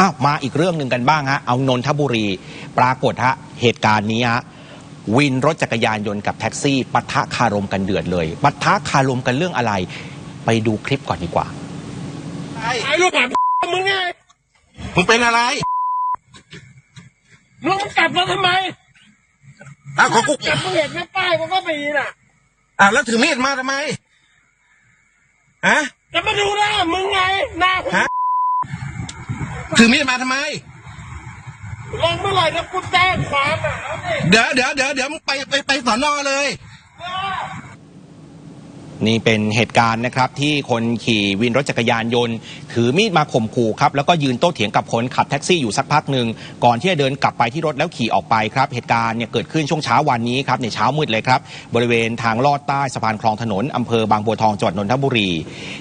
อ้าวมาอีกเรื่องหนึ่งกันบ้างฮะ เอานนทบุรี ปรากฏฮะ เหตุการณ์นี้ฮะ วินรถจักรยานยนต์กับแท็กซี่ปะทะคารมกันเดือดเลยปะทะคารมกันเรื่องอะไร ไปดูคลิปก่อนดีกว่าไอ้ลูกหลานมึงไงมึงเป็นอะไรมึงกลับมาทำไมอ้าวของกูกลับมึงเห็นไหมป้ายมันก็มีน่ะอ่าวแล้วถือมีดมาทำไม ฮะ จะมาดูหน้ามึงไงหน้าคุณ ฮะ ถือมีดมาทำไม ลงเมื่อไหร่นะกูแจ้งความอะเอาดิ เดี๋ยวเดี๋ยวเดี๋ยวเดี๋ยวมึงไปไปไปสอนอเลย นี่เป็นเหตุการณ์นะครับที่คนขี่วินรถจักรยานยนต์ ถือมีดมาข่มขู่ครับแล้วก็ยืนโต้เถียงกับคนขับแท็กซี่อยู่สักพักหนึ่งก่อนที่จะเดินกลับไปที่รถแล้วขี่ออกไปครับเหตุการณ์เนี่ยเกิดขึ้นช่วงเช้าวันนี้ครับในเช้ามืดเลยครับบริเวณทางลอดใต้สะพานคลองถนนอำเภอบางบัวทองจังหวัดนนทบุรี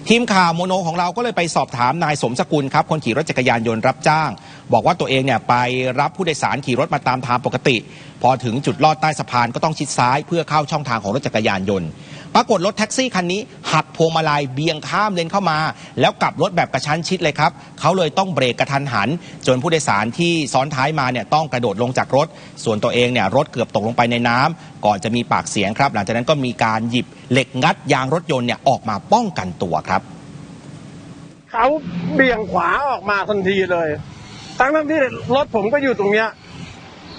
ทีมข่าวโมโนของเราก็เลยไปสอบถามนายสมสกุลครับคนขี่รถจักรยานยนต์รับจ้าง บอกว่าตัวเองเนี่ยไปรับผู้โดยสารขี่รถมาตามทางปกติ พอถึงจุดลอดใต้สะพานก็ต้องชิดซ้าย เพื่อเข้าช่องทางของรถจักรยานยนต์ ปรากฏรถแท็กซี่คันนี้หักพวงมาลัยเบี่ยงข้ามเลนเข้ามา แล้วกลับรถแบบกระชั้นชิดเลยครับเขาเลยต้องเบรกกระทันหัน จนผู้โดยสารที่ซ้อนท้ายมาเนี่ยต้องกระโดดลงจากรถ ส่วนตัวเองเนี่ยรถเกือบตกลงไปในน้ำก่อนจะมีปากเสียงครับ หลังจากนั้นก็มีการหยิบเหล็กงัดยางรถยนต์เนี่ยออกมาป้องกันตัวครับเขาเบี่ยงขวาออกมาทันทีเลยทั้งทั้งที่รถผมก็อยู่ตรงเนี้ย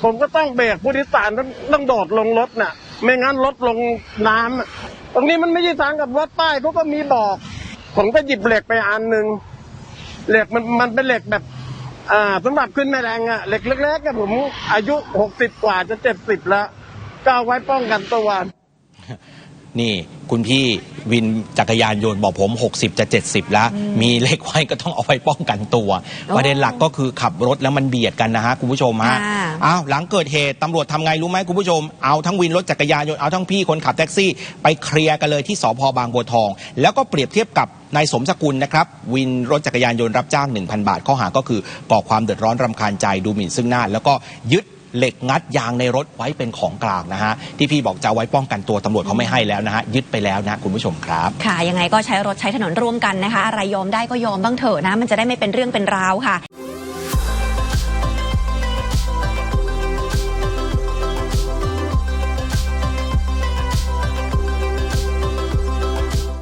ผมก็ต้องเบรกผู้โดยสารต้องต้องโดดลงรถน่ะ ไม่งั้นรถลงน้ำ ตรงนี้มันไม่ใช่ทางกับรถป้ายเขาก็มีบอก ผมก็หยิบเหล็กไปอันหนึ่งเหล็กมันมันเป็นเหล็กแบบ อ่าสำหรับขึ้นแม่แรงอะเหล็กเล็กๆอะผมอายุหกสิบกว่าจะเจ็ดสิบแล้วก็เอาไว้ป้องกันตัว นี่คุณพี่วินจักรยานยนต์บอกผม 60 จะ 70 แล้ว มีเลขไว้ก็ต้องเอาไว้ป้องกันตัวโอ้ประเด็นหลักก็คือขับรถแล้วมันเบียดกันนะฮะคุณผู้ชมฮะค่ะอ้าวหลังเกิดเหตุตำรวจทำไงรู้ไหมคุณผู้ชม เอาทั้งวินรถจักรยานยนต์เอาทั้งพี่คนขับแท็กซี่ ไปเคลียร์กันเลยที่สพบางบัวทอง แล้วก็เปรียบเทียบกับนายสมสกุลนะครับวินรถจักรยานยนต์รับจ้าง 1,000 บาทข้อหาก็คือก่อความเดือดร้อนรำคาญใจดูหมิ่นซึ่งหน้า แล้วก็ยึด เหล็กงัดยางในรถไว้เป็นของกลางนะฮะที่พี่บอกจะไว้ป้องกันตัวตำรวจเขาไม่ให้แล้วนะฮะยึดไปแล้วนะคุณผู้ชมครับ ค่ะยังไงก็ใช้รถใช้ถนนร่วมกันนะคะ อะไรยอมได้ก็ยอมบ้างเถอะนะ มันจะได้ไม่เป็นเรื่องเป็นราวค่ะ